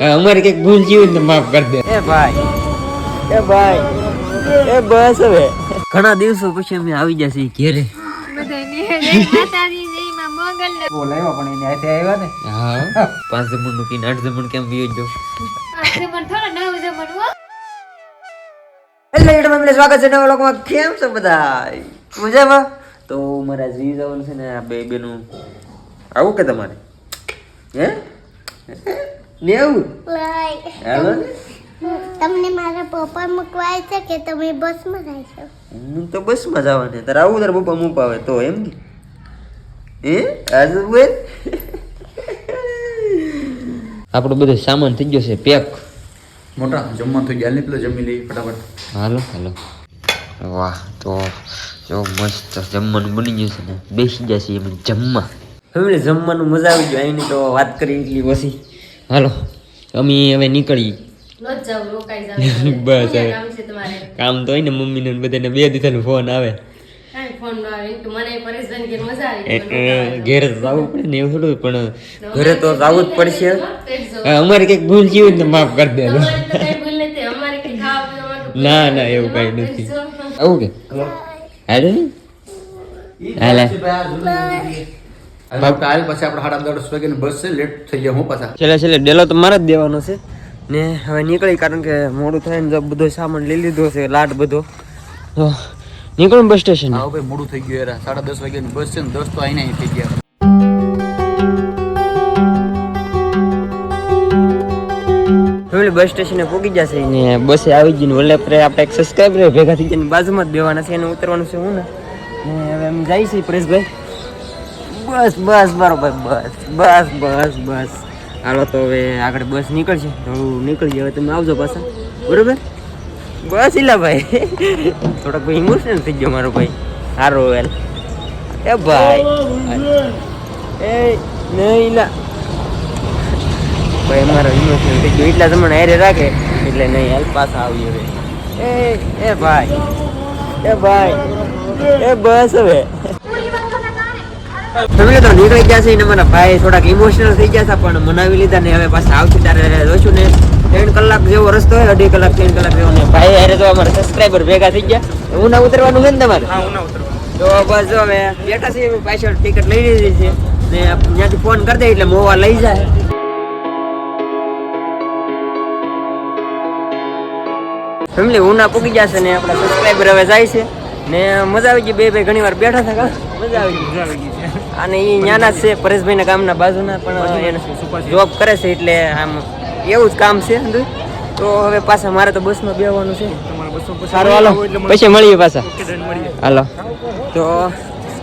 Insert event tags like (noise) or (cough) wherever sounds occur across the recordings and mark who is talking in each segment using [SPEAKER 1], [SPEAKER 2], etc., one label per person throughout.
[SPEAKER 1] અમારે કંઈક ભૂલ જીવન તો માફ કરી દે. એ ભાઈ એ ભાઈ એ બસ હવે. ઘણા દિવસો પછી અમે આવી જશે ઘેરે. તો મારા જી જવાનું છે ને આ બે બેનું આવું કે તમારે? હે? ને આવું હાલો?
[SPEAKER 2] તમને મારા પપ્પા મુકવાય છે કે તમે બસમાં છો?
[SPEAKER 1] હું તો બસમાં જવાની તારે આવું તારે પપ્પા મૂપાવે તો એમ ને? હે? આજે બોલ આપણો બધો સામાન થઈ ગયો છે પેક.
[SPEAKER 3] મોટા જમવાનું થઈ ગયા પેલો જમી લઈ ફટાફટ.
[SPEAKER 1] હાલો હાલો. વાહ તો જો મસ્ત જમવાનું બની ગયું છે ને બેસી જશે એમ જમવા. હવે જમવાનું મજા આવી ગયું અહીંની તો વાત કરી એટલી ઓછી હાલો અમે હવે નીકળી. (laughs) બસ હવે. કામ તો હોય ને મમ્મીને બધાને બે દીધાનો ફોન આવે. એટલે ઘેર જવું પડે ને એવું થોડું પણ ઘરે તો જવું જ પડશે. હા, અમારે કંઈક ભૂલ જીવી ને તો માફ કરી દેજો ના ના એવું કઈ નથી. આવું કે? હાલે. હાલે
[SPEAKER 3] કાલ પછી આપણે સાડા દસ વાગ્યાની બસ છે લેટ થઈ ગયા હું પાછા.
[SPEAKER 1] છેલ્લે છેલ્લે ડેલો તો મારે જ દેવાનો છે. ને હવે નીકળી કારણ કે મોડું થાય ને બધો સામાન લઈ લીધો છે લાટ બધો. તો નીકળું બસ સ્ટેશન
[SPEAKER 3] આવો ભાઈ મોડું થઈ ગયું યાર. સાડા દસ વાગ્યાની બસ છે ને દસ તો આઈને અહીં થઈ ગયા.
[SPEAKER 1] ફેમિલી બસ સ્ટેશને પહોંચી જશે ને બસે આવી જઈને. વલ્લે આપણે એક સબસ્ક્રાઈબર ભેગા થઈ જઈને બાજુમાં જ બેવાના છે એને ઉતરવાનું છે હું ને હવે એમ જાય છે પરેશભાઈ. બસ બસ, બરોબર, બસ બસ બસ બસ. હાલો તો હવે આગળ બસ નીકળશે. તો નીકળી હવે તમે આવજો પાછા. બરોબર? બસ ઇલા ભાઈ. થોડોક ભાઈ ઇમોશનલ થઈ ગયો મારો ભાઈ. સારો વેલ. એ ભાઈ. એ નહીં ઇલા ભાઈ અમારો ઇમોશનલ થઈ ગયો. એટલા તમને હેરે રાખે. એટલે નહીં, હાલ પાછા આવી હવે. એ એ ભાઈ. એ ભાઈ. એ બસ હવે. ફેમિલી તો નીકળી ગયા છે ને મારા ભાઈ થોડાક ઇમોશનલ થઈ ગયા હતા પણ મનાવી લીધા ને હવે પાછા આવશે ત્યારે જોશું ને. ત્રણ કલાક જેવો રસ્તો હોય અઢી કલાક ત્રણ કલાક જેવો ને. ભાઈ અરે તો અમારા સબસ્ક્રાઈબર ભેગા થઈ ગયા. હું ના ઉતરવાનું છે ને તમારે? હા તો બસ જો હવે બેઠા છીએ પાછળ ટિકિટ લઈ લીધી છે. ને ત્યાંથી ફોન કરી દે એટલે મોવા લઈ જાય. ફેમિલી ઉના પૂગી જશે ને આપણા સબસ્ક્રાઈબર હવે જાય છે. ને મજા આવી ગઈ બે બે ઘણી વાર બેઠા હતા કા? મજા આવી ગઈ. અને એ નાના જ છે પરેશભાઈના ગામના બાજુના પણ એને જોબ કરે છે એટલે આમ એવું જ કામ છે તો હવે પાછા મારે તો બસમાં બેવાનું છે. સારું હાલો. પછી મળીએ પાછા. હાલો. તો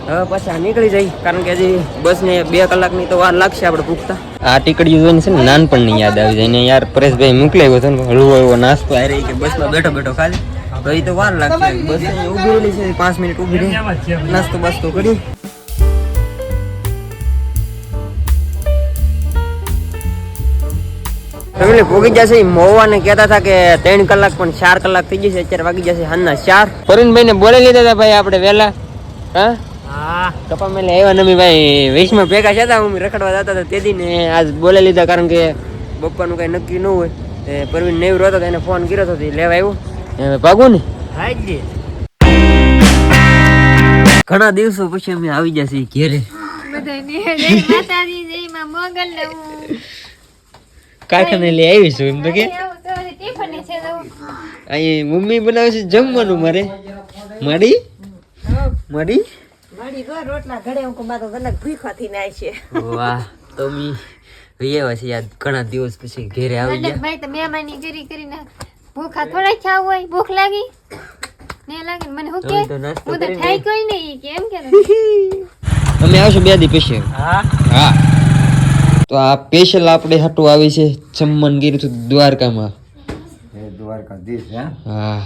[SPEAKER 1] હવે પાછા નીકળી જાય કારણ કે હજી બસને બે કલાકની તો વાર લાગશે આપણે પૂખતા આ ટીકડી જોઈને છે ને નાનપણની યાદ આવી જાય ને યાર પરેશભાઈ મોકલાવ્યો હતો ને હળવો એવો નાસ્તો આવી રહી કે બસમાં બેઠો બેઠો ખાલી. તો એ તો વાર લાગશે બસ ઊભી રહેલી છે પાંચ મિનિટ ઊભી રહી. નાસ્તો બાસ્તો કરી. ફેમિલી ભોગી જશે મોવાને કહેતા હતા કે ત્રણ કલાક પણ ચાર કલાક થઈ જશે. અત્યારે વાગી જશે હાલના ચાર. ફરીનભાઈ ને બોલી લીધા હતા ભાઈ આપણે વહેલા. હા? કપા મેલે આવ્યા નમી ભાઈ વેશમાં ભેગા છે હું રખડવા જતા હતા. તેથી ને આજ બોલી લીધા કારણ કે બપ્પાનું કઈ નક્કી ન હોય. એ પરવીન નેવરો હતો તો એને ફોન કર્યો હતો તો લેવા આવ્યો. હવે ને. ઘણા દિવસો પછી અમે આવી જશે ઘેરે. કારખાને લઈ આવીશું એમ તો કે. અહીં મમ્મી બનાવે છે જમવાનું મારે. માડી? છે. વાહ તો મી છે ઘણા દિવસ પછી ઘેરે આવી ગયા.
[SPEAKER 4] ભૂખા થોડા ખાવ હોય ભૂખ લાગી? ને લાગે મને હું કે?
[SPEAKER 1] તમે
[SPEAKER 4] હું તો થાય કોઈ નહીં કેમ કે
[SPEAKER 1] અમે આવશું બે દી પછી. હા? તો આ સ્પેશિયલ આપણે હાટું આવી છે જમવાનું ગીર તો દ્વારકામાં.
[SPEAKER 3] એ દ્વારકાધીશ હે?
[SPEAKER 1] હા.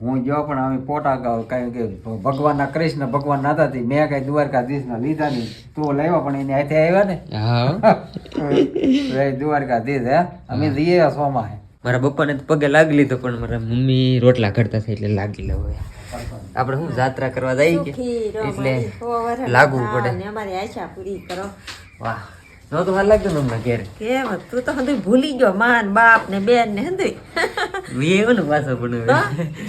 [SPEAKER 3] હું ગયો પણ અમે પોટા ગાવ કારણ કે ભગવાનના કૃષ્ણ ભગવાન નાતા હતી મેં કઈ દ્વારકાધીશના લીધા નહીં. તો લાવ્યા પણ એને હાથે આવ્યા ને?
[SPEAKER 1] હા. (laughs)
[SPEAKER 3] દ્વારકાધીશ હે? અમે જઈએ સોમાં હે
[SPEAKER 1] મારા પપ્પાને તો પગે લાગી લીધો પણ મારા મમ્મી રોટલા કરતા થઈ એટલે લાગી લેવો આપણે શું જાત્રા કરવા જાય કે? એટલે લાગવું પડે. વાહ. નો તો હાલ લાગતો હમણાં ઘેર?
[SPEAKER 5] કેમ? તું તો હંધુય ભૂલી ગયો માન બાપ ને બેન ને હંધુય.
[SPEAKER 1] એવું ને પાછો પણ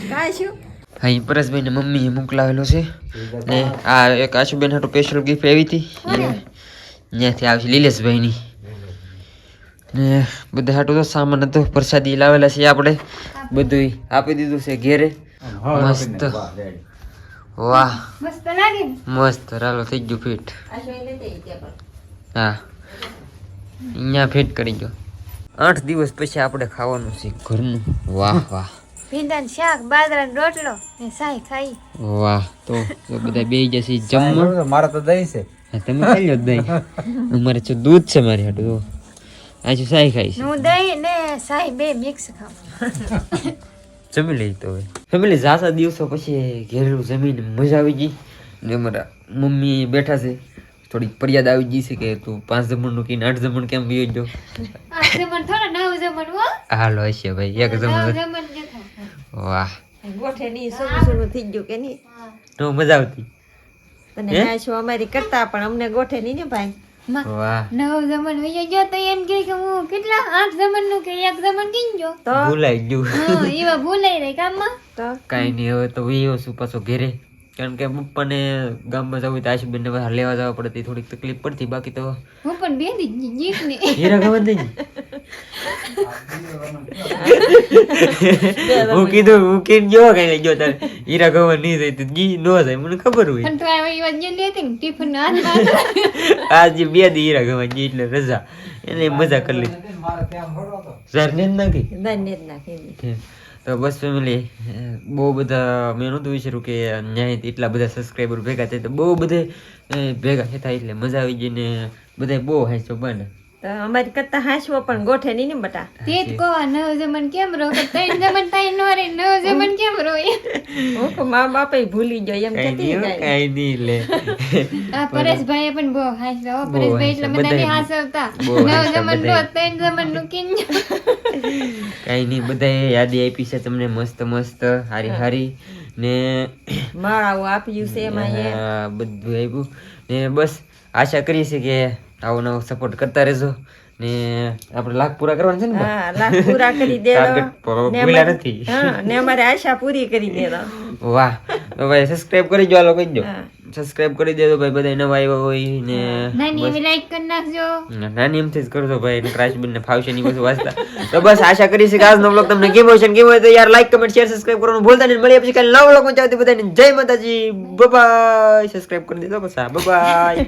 [SPEAKER 5] કાંઈ શું
[SPEAKER 1] હા ઈ પરેશભાઈ ને મમ્મીએ મોકલાવેલો છે. ને આ એક આશુબેન હાટુ સ્પેશિયલ ગિફ્ટ આવી હતી. ત્યાંથી આવશે લીલેશભાઈની. ને બધા હાટુ તો સામાન હતો પ્રસાદી લાવેલા છે આપણે. બધું આપી દીધું છે ઘેરે. મસ્ત. વાહ
[SPEAKER 4] મસ્ત લાગે?
[SPEAKER 1] મસ્ત રાલો થઈ ગયું ફિટ હા. અહીંયા ફિટ કરી ગયો. આઠ દિવસ પછી આપણે ખાવાનું છે ઘરનું. વાહ વાહ.
[SPEAKER 4] ભીંડાનું શાક બાજરાનો રોટલો ને સાઈ ખાઈ.
[SPEAKER 1] વાહ તો બધા બે જશે જમવા.
[SPEAKER 3] મારા તો દહીં છે.
[SPEAKER 1] તમે ખાઈ લો દહીં. અમારે તો દૂધ છે મારી હાટું તો આજે સાઈ ખાઈશ
[SPEAKER 4] હું દહીં ને સાઈ બે મિક્સ ખાઉં
[SPEAKER 1] જમી લઈ તો ફેમિલી ઝાસા દિવસો પછી ઘેરેલું જમીને મજા આવી ગઈ ને અમારા મમ્મી બેઠા છે થોડીક ફરિયાદ આવી ગઈ છે કે તું પાંચ જમણનું કહીને આઠ જમણ કેમ બી જો
[SPEAKER 4] આ જમણ થોડા નવ જમણ હો
[SPEAKER 1] હાલો હશે ભાઈ એક
[SPEAKER 4] નવ
[SPEAKER 1] જમણ વાહ
[SPEAKER 5] ગોઠે ની સોનું સોનું થઈ ગયું કે નહીં
[SPEAKER 1] તો મજા આવતી
[SPEAKER 5] તને હાશું અમારી કરતા પણ અમને ગોઠે નહીં ને ભાઈ
[SPEAKER 4] નવ જમણ વહી ગયો તો એમ કે કે હું કેટલા આઠ જમણનું કે એક જમણ કીન
[SPEAKER 5] તો?
[SPEAKER 1] ભૂલાઈ ગયું.
[SPEAKER 4] એવા ભૂલાઈ રહી કામમાં?
[SPEAKER 5] તો?
[SPEAKER 1] કાંઈ નહીં હવે તો વયો છું પાછો ઘેરે. કારણ કે પપ્પાને ગામમાં જવું તો બહાર લેવા જવા પડતી થોડીક તકલીફ પડતી બાકી તો
[SPEAKER 4] હું પણ બે દી જીત ને
[SPEAKER 1] હીરા ખબર નહીં (laughs) હું કીધું હું કીધું જો કઈ જો તારે હીરા ખબર નહીં થઈ તો ગી નો થાય મને ખબર હોય.
[SPEAKER 4] પણ તો ને ટિફિન (laughs)
[SPEAKER 1] આજે બે દી હીરા ખબર જી એટલે રજા. એને મજા કરી લીધી સર ને નાખી
[SPEAKER 5] જ
[SPEAKER 1] તો બસ ફેમિલી બહુ બધા મેં નહોતું વિચાર્યું કે ન્યાય એટલા બધા સબસ્ક્રાઈબર ભેગા થાય તો બહુ બધે ભેગા થતા એટલે મજા આવી ગઈ ને બધા બહુ હાંસો બને.
[SPEAKER 5] તો અમારી કરતા હાંસવો પણ ગોઠે નહીં ને બટા.
[SPEAKER 4] તે જ કહો નવ જમણ કેમ રો? ત્રણ જમણ તાઈ નો રે નવ જમન કેમ રો?
[SPEAKER 5] હું મા બાપે ભૂલી ગયો એમ
[SPEAKER 1] કઈ
[SPEAKER 5] કહેતી
[SPEAKER 1] નહીં
[SPEAKER 5] કઈ
[SPEAKER 1] નહીં લે.
[SPEAKER 4] આ પરેશભાઈ પણ બહુ હાંસવા હો પરેશભાઈ એટલે
[SPEAKER 1] બધાને.
[SPEAKER 4] હાસવતા. નવ જમન
[SPEAKER 1] બધાય.
[SPEAKER 4] ત્રણ જમણનું કીન.
[SPEAKER 1] કઈ નહીં બધાએ યાદી આપી છે તમને મસ્ત મસ્ત હારી હારી. ને
[SPEAKER 5] માળાઓ આપ્યું છે એમાં
[SPEAKER 1] બધું આપ્યું. ને બસ આશા કરી છે કે આવો નવું સપોર્ટ કરતા રહેજો. ને આપણે લાખ પૂરા કરવાના છે ને
[SPEAKER 5] હા લાખ પૂરા કરી (laughs) દેજો ને અમારે
[SPEAKER 1] નથી.
[SPEAKER 5] હા ને અમારે આશા પૂરી કરી દેજો
[SPEAKER 1] વાહ. તો ભાઈ સબસ્ક્રાઇબ કરી જો આ લોકો
[SPEAKER 5] જો
[SPEAKER 1] સબસ્ક્રાઇબ કરી દેજો ભાઈ બધા નવા આવ્યા હોય ને
[SPEAKER 4] નાની એવી લાઈક કરી નાખજો.
[SPEAKER 1] નાની એમથી જ કરજો ભાઈ ક્રાશબિન ને ફાવશે ની બધું વાંચતા. તો બસ આશા કરી છે કે આજનો બ્લોગ તમને કેવો હોય છે કેવો હોય તો યાર લાઈક કમેન્ટ શેર સબસ્ક્રાઇબ કરવાનું ભૂલતા નહીં. મળીએ પછી કાલે નવો બ્લોગ મચાવતી ચાવતી બધાને જય માતાજી. બાય સબસ્ક્રાઇબ કરી દેજો બસ હા બાય